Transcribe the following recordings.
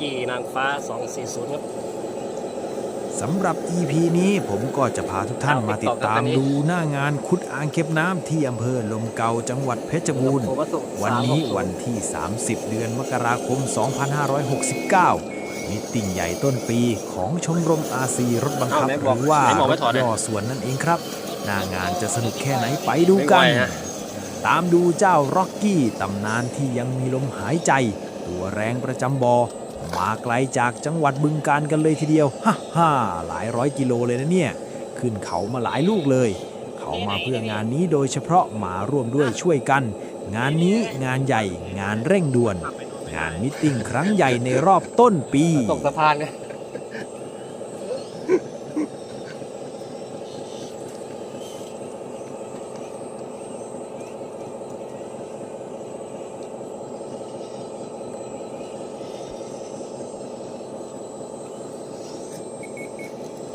กี้นางฟ้า 240 ครับ สำหรับ EP นี้ผมก็จะพาทุกท่านเอามาติดตาม TikTok ครับดูหน้างานคุดอ่างเก็บน้ำที่อำเภอลมเกาจังหวัดเพชรบูรณ์โอวัสุวันนี้360วันที่ 30 เดือนมกราคม 2569มิตติ้งใหญ่ต้นปีของชมรมอาซีรถบังคับเอ้าไหนหบอกรือว่าไหนบอกรไม่ถถอดเลยย่อส่วนนั่นเองครับ หน้างานจะสนุกแค่ไหนไปดูกัน ไม่ไหวนะตามดูเจ้าร็อกกี้ตำนานที่ยังมีลมหายใจ ตัวแรงประจำบอ มาไกลจากจังหวัดบึงการกันเลยทีเดียวฮ่าฮ่าหลายร้อยกิโลเลยนะเนี่ย ขึ้นเขามาหลายลูกเลย เขามาเพื่องานนี้โดยเฉพาะมาร่วมด้วยช่วยกัน งานนี้งานใหญ่งานเร่งด่วน งานมิทติ้งครั้งใหญ่ในรอบต้นปี ตกสะพานเลย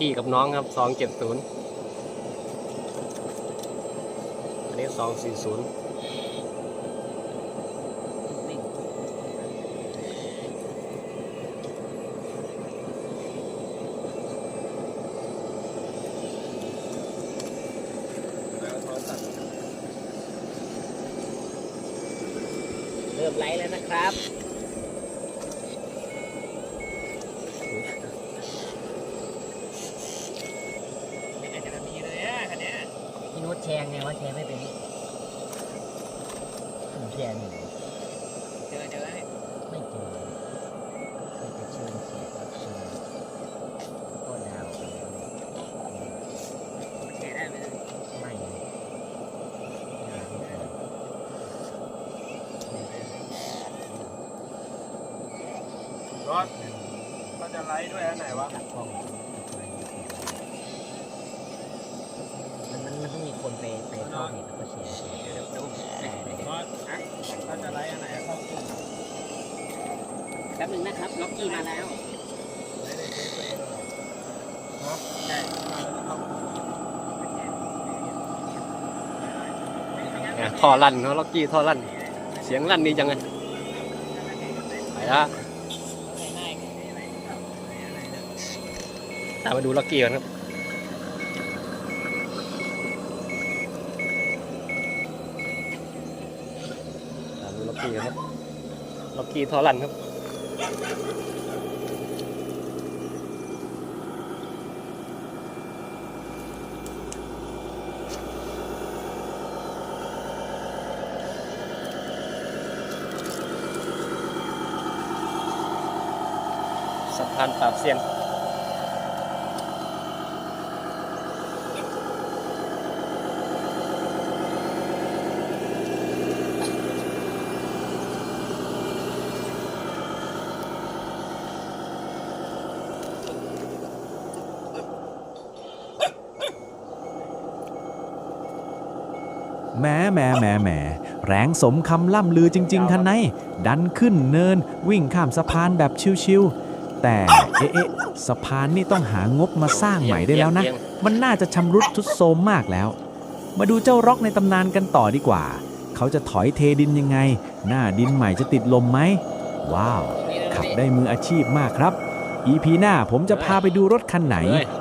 พี่กับน้องครับ270อันนี้240เริ่มไลฟ์แล้วนะครับ พี่นุช แชร์ไงว่าแชร์ไม่เป็นผมแชร์นี่เจอเจอไม่เจอไม่จะเชิญเสียรับเชิญก็ดาวไปแล้วแชร์ได้ไหมไม่ดาวไม่เคยรถก็จะไลฟ์ด้วยอันไหนวะ ตัดกล้องมันมันมันต้องมีคนไป ไปเข้าเพจแล้วก็แชร์แชร์เดี๋ยวเดี๋ยวแชร์เลยรถก็จะไลฟ์อันไหนเข้ากลุ่มแป๊บหนึงนะครับล็อกกี้มาแล้วอะท่อลั่นเขาล็อกกี้ท่อลั่น เสียงลั่นดีจังไงไปละตามมาดูล็อกกี้กันครับ ตามดูล็อ กี้ครับล็อกกี้ทอลั่นครับสะพานปราบเซียน แหม้แหม้แหม้แหม้แรงสมคำล่ำลือจริง ๆท่านในดันขึ้นเนินวิ่งข้ามสะพานแบบชิวๆแต่เอ๊ะอะสะพานนี่ต้องหางบมาสร้างใหม่ได้แล้วนะ มันน่าจะชำรุดทุดโทรมมากแล้ว มาดูเจ้าร็อกในตำนานกันต่อดีกว่า เขาจะถอยเทดินยังไง หน้าดินใหม่จะติดลมไหม ว้าว ขับได้มืออาชีพมากครับ EP หน้าผมจะพาไปดูรถคันไหน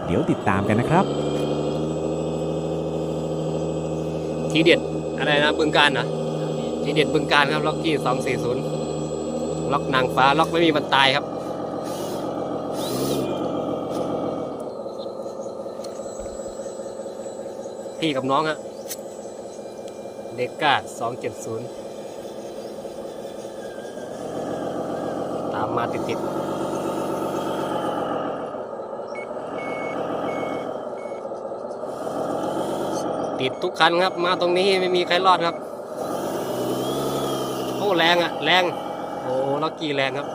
เดี๋ยวติดตามกันนะครับ ทีเด็ดอะไรนะบึงการนะทีเด็ดบึงการครับ ล็อกกี้สองสี่ศูนย์ล็อกนางฟ้า ล็อกไม่มีบรรตายครับ พี่กับน้องฮะเด็กก้าสองเจ็ดศูนย์ตามมาติดติด ติดทุกคันครับ มาตรงนี้ไม่มีใครรอดครับ โอ้แรงอะแรง โอ้ล็อกกี้แรงครับ